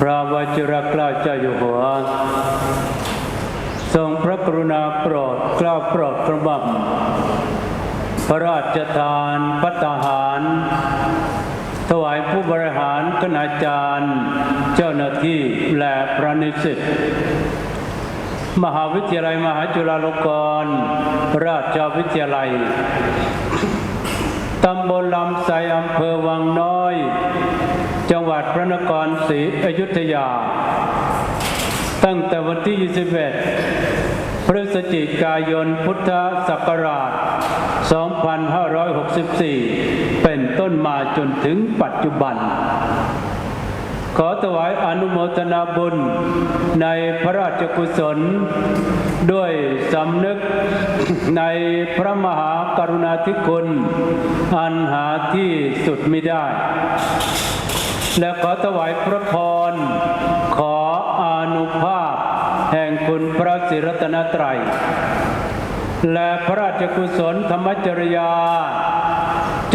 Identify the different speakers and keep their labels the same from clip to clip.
Speaker 1: พระวชิรเกล้าเจ้าอยู่หัว ทรงพระกรุณาโปรดเกล้าโปรดกระหม่อมพระราชทานพัตาหาร ถวายผู้บริหารคณาจารย์ เจ้าหน้าที่และพระนิสิตมหาวิทยาลัยมหาจุฬาลงกรณราชวิทยาลัย ตำบลลำไทรอำเภอวังน้อย จังหวัดพระนครศรีอยุธยา ตั้งแต่วันที่ 21 พฤศจิกายนพุทธศักราช 2564 เป็นต้นมาจนถึงปัจจุบัน ขอถวายอนุโมทนาบุญในพระราชกุศล ด้วยสำนึกในพระมหากรุณาธิคุณ อันหาที่สุดไม่ได้ และขอถวายพระพร ขออานุภาพ แห่งคุณพระศิรัตนตรัย และพระราชกุศลธรรมจริยา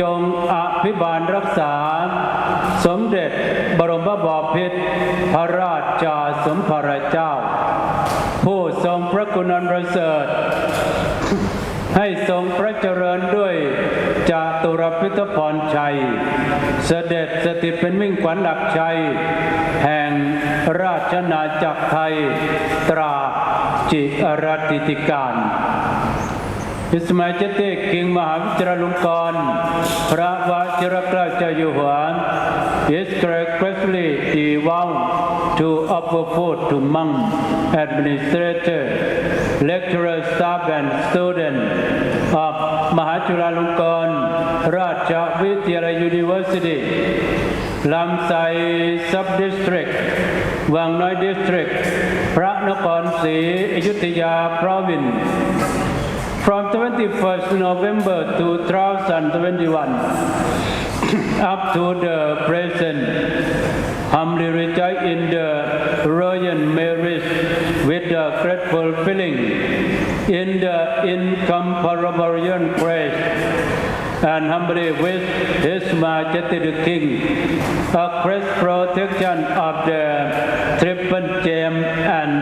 Speaker 1: จงอภิบาลรักษา สมเด็จบรมบพิตรพระราชาสมภารเจ้า ผู้ทรงพระกุณันประเสริฐให้ทรงพระเจริญด้วย พิทพรชัย เสด็จสถิตเป็นมิ่งขวัญหลักชัย แห่งราชนาจักรไทย ตราจิรติติการ อิสมัยเจเตกิงมหาวิจรลงกร พระวชิรเกล้าเจ้าอยู่หัว is greatly devout to upward to monk administrator lecturer staff and student of Mahachulalongkorn ราชวิทยาลัย University ลำไส้ Sub-District วังน้อย District พระนครศรีอยุธยา Province From 21st November 2021 up to the present, humbly rejoice in the royal marriage with a grateful feeling in the incomparable grace and humbly with His Majesty the King a great protection of the triple gem and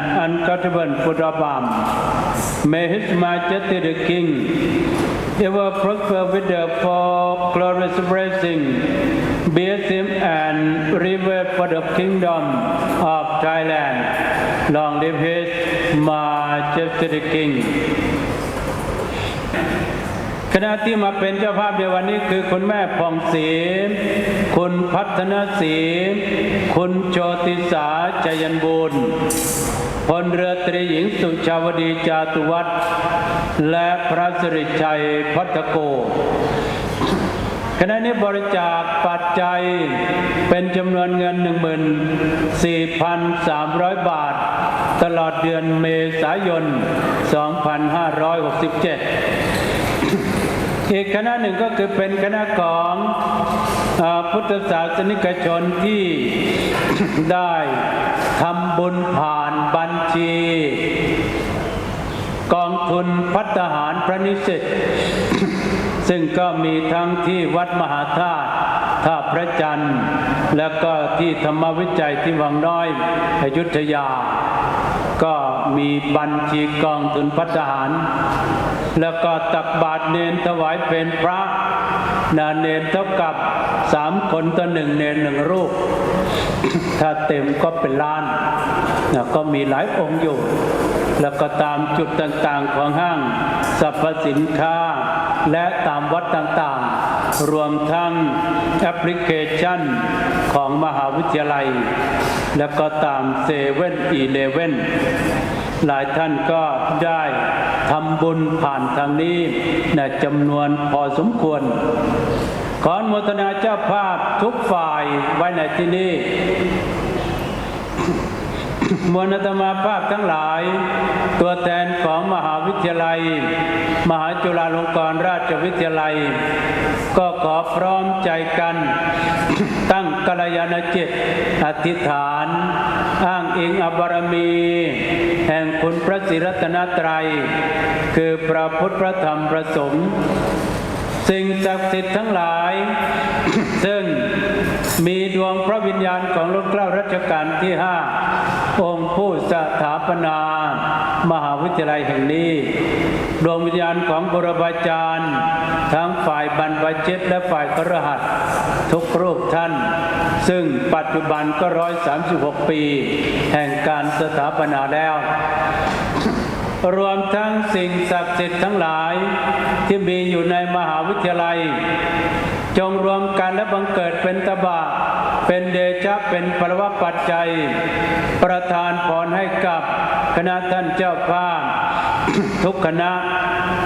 Speaker 1: of arm. May His Majesty the King ever prosper with the four glorious blessing, bless him and reward for the kingdom of Thailand. Long live His Majesty the King. คณะที่มาเป็นเจ้าภาพในวันนี้คือคุณแม่ผ่องศรีคุณพัฒนศรีคุณโชติสาจยันบูรณ์พลเรือตรีหญิงสุชาวดีจาตุวัฒน์และพระสิริชัยพัฒโกคณะนี้บริจาคปัจจัยเป็นจำนวนเงิน 14,300 บาท ตลอดเดือนเมษายน 2567 อีกคณะหนึ่งก็คือเป็นคณะของอพุทธศาสนิกชนที่ได้ทำบุญผ่านบัญชี กองทุนพัฒหารพระนิสิตซึ่งก็มีทั้งที่วัดมหาธาตุท่าพระจันทร์ แล้วก็ที่ธรรมวิจัยที่วังน้อยอยุธยา ก็มีบัญชีกองทุนพัฒหาร แล้วก็ตักบาตรเนนถวายเป็นพระนาเนนเท่ากับสามคนต่อหนึ่งเนนหนึ่งรูป ถ้าเต็มก็เป็นล้านนะก็มีหลายองค์อยู่ แล้วก็ตามจุดต่างๆของห้างสรรพสินค้า และตามวัดต่างๆ รวมทั้งแอปพลิเคชันของมหาวิทยาลัย แล้วก็ตามเซเว่นอีเลเว่นหลายท่านก็ได้ทำบุญผ่านทางนี้ในจำนวนพอสมควร ขออนุโมทนาเจ้าภาพทุกฝ่ายไว้ในที่นี้ มวลอาตมาภาพทั้งหลาย ตัวแทนของมหาวิทยาลัย มหาจุฬาลงกรณราชวิทยาลัย ก็ขอพร้อมใจกัน ตั้งกัลยาณจิตอธิษฐาน อ้างอิงอบารมี แห่งคุณพระศิรัตนตรัย คือพระพุทธพระธรรมพระสงฆ์สิ่งศักดิ์สิทธิ์ทั้งหลาย ซึ่งมีดวงพระวิญญาณของรุ่นเกล้ารัชกาลที่ห้า องค์ผู้สถาปนา มหาวิทยาลัยแห่งนี้ ดวงวิญญาณของบุรพาจารย์ ทั้งฝ่ายบรรพชิตและฝ่ายคระหัสถ์ทุกรูปท่าน ซึ่งปัจจุบันก็ร้อยสามสิบหกปี แห่งการสถาปนาแล้วรวมทั้งสิ่งศักดิ์สิทธิ์ทั้งหลายที่มีอยู่ในมหาวิทยาลัย จงรวมกันและบังเกิดเป็นตบะ เป็นเดชะเป็นปรวปัจจัย ประทานพรให้กับคณะท่านเจ้าภาพทุกคณะ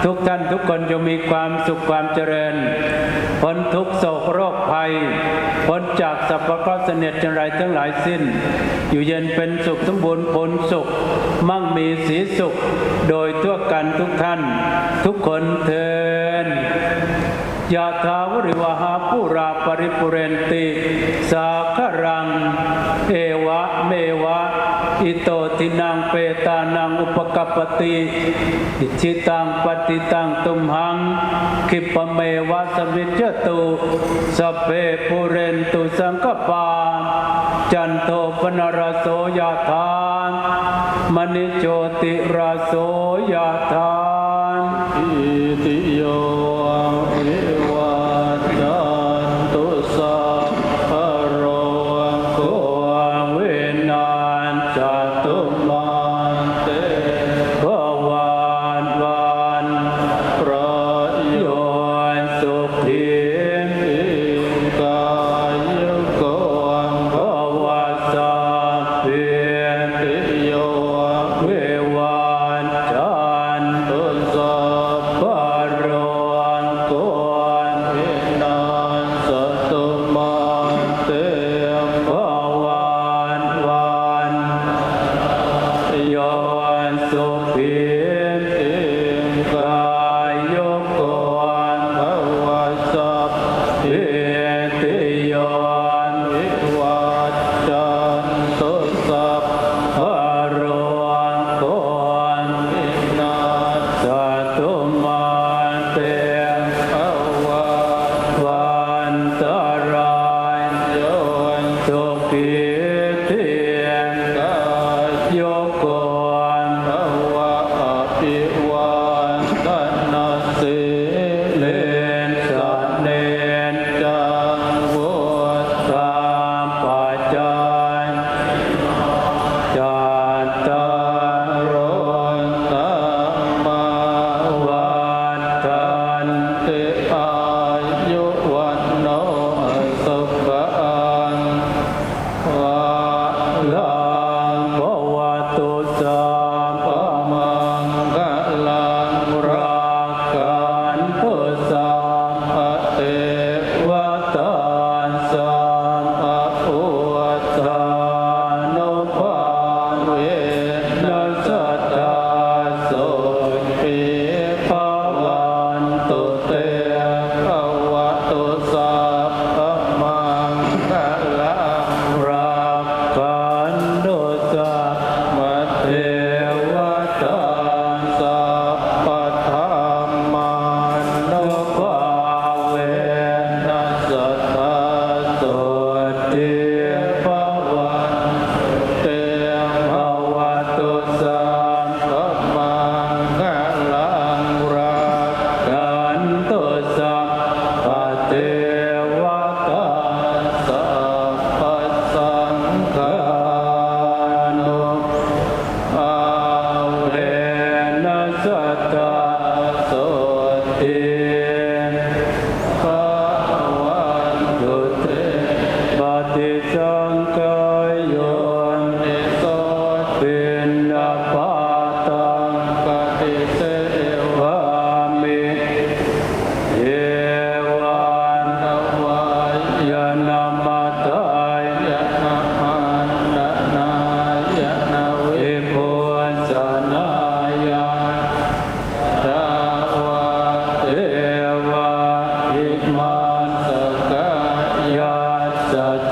Speaker 1: ทุกท่านทุกคนจะมีความสุขความเจริญพ้นทุกโศกโรคภัยพ้นจากสัพพะเคราะห์เสน็จจันไรทั้งหลายสิ้น อยู่เย็นเป็นสุขสมบูรณ์ผลสุข มั่งมีสีสุข โดยทั่วกันทุกท่าน ทุกคนเทิน ยะถาวริวหาปุราปริปุเรนติ สาครัง เอวะเมวะ อิโตทินังเปตานังอุปกปปติ อิชิตังปฏิตังตุมหัง คิปเมวะสมิจตุสเพปุเรนตุสังกปาจันโทปนรโสยะธามณิโชติราโสยะธา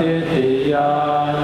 Speaker 2: ติยา